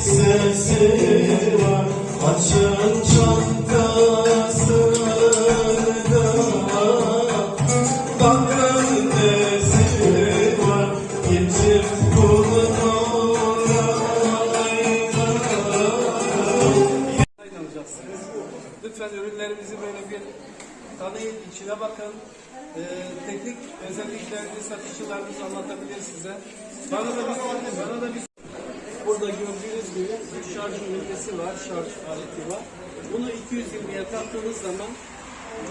sesi var Açın çantasını Bakın nesi var Geçip kulun alacaksınız. Lütfen ürünlerimizi böyle bir tanıyın, içine bakın. Ee, teknik özelliklerini satışçılarımız anlatabilir size. Bana da bir bana da bir Burada gördüğünüz gibi bir şarj ünitesi var, şarj aleti var. Bunu 220'ye taktığınız zaman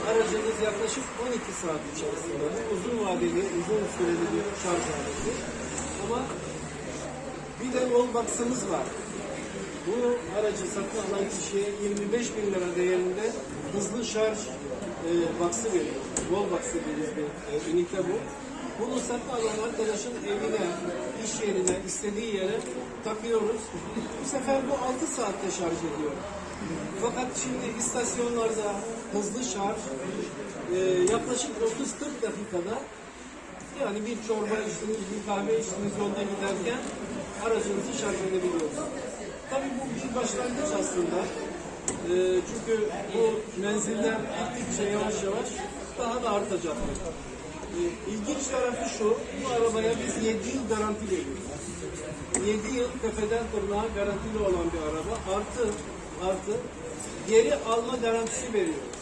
aracınız yaklaşık 12 saat içerisinde uzun vadeli, uzun süreli bir şarj aleti. Ama bir de wallbox'ımız var. Bu aracı satın alan kişiye 25 bin lira değerinde hızlı şarj e, box'ı veriyor. Wall box dediğimiz bir e, ünite bu. Bunu satın alan arkadaşın evine, iş yerine, istediği yere takıyoruz. Bu sefer bu 6 saatte şarj ediyor. Fakat şimdi istasyonlarda hızlı şarj e, yaklaşık 30-40 dakikada yani bir çorba içtiniz, bir kahve içtiniz yolda giderken aracınızı şarj edebiliyorsunuz. Tabii bu bir başlangıç aslında. Ee, çünkü bu menziller gittikçe yavaş yavaş daha da artacak. Ee, ilginç tarafı şu, bu arabaya biz 7 yıl garanti veriyoruz. 7 yıl tepeden tırnağa garantili olan bir araba. Artı, artı geri alma garantisi veriyoruz.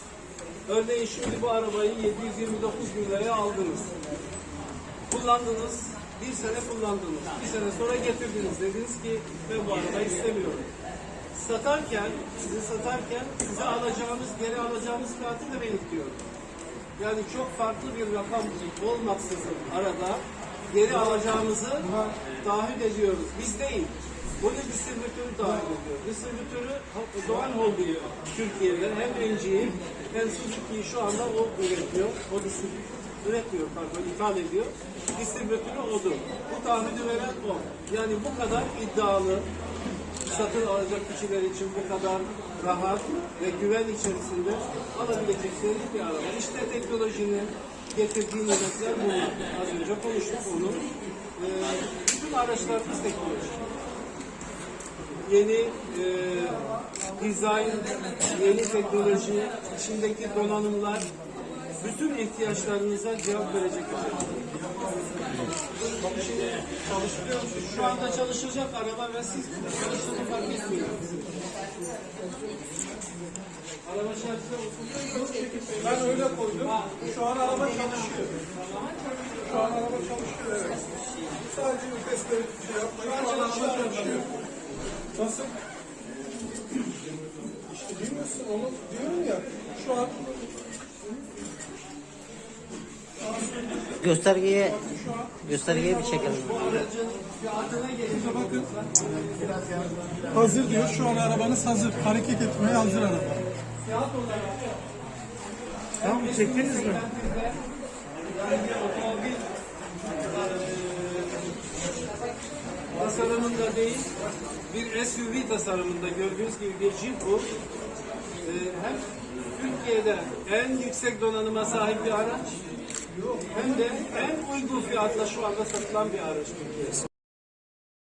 Örneğin şimdi bu arabayı 729 bin liraya aldınız kullandınız, bir sene kullandınız, bir sene sonra getirdiniz. Dediniz ki ben bu arabayı istemiyorum. Satarken, size satarken size alacağımız, geri alacağımız fiyatı da belirtiyor. Yani çok farklı bir rakam olmaksızın arada geri alacağımızı taahhüt ediyoruz. Biz değil. Bunu distribütörü taahhüt ediyor. Distribütörü Doğan Holding Türkiye'de hem NG'yi hem Suzuki'yi şu anda o üretiyor. O distribütör üretmiyor pardon ithal ediyor. Distribütörü odur. Bu taahhüdü veren o. Yani bu kadar iddialı satın alacak kişiler için bu kadar rahat ve güven içerisinde alabilecekleri bir araba. İşte teknolojinin getirdiği nimetler bunlar. Az önce konuştuk onu. Ee, bütün araçlarımız teknoloji yeni e, dizayn, yeni teknoloji, içindeki donanımlar bütün ihtiyaçlarınıza cevap verecek Şimdi? Şu anda çalışacak araba ve siz çalıştığını fark etmiyorsunuz. Araba şarjda. Ben öyle koydum. Şu an araba çalışıyor. Şu an araba çalışıyor evet. Sadece vitesleri şey yapmayı şu an araba çalışıyor. Nasıl? İşte bilmiyorsun onu diyorum ya. Şu an Göstergeye göstergeye bir çekelim. Hazır diyor. Şu an arabanız hazır. Hareket etmeye hazır araba. Tamam çektiniz mi? Tasarımında değil, bir SUV tasarımında gördüğünüz gibi bir Jeep bu. E, hem Türkiye'de en yüksek donanıma sahip bir araç, hem de en uygun fiyatla şu anda satılan bir araç Türkiye'de.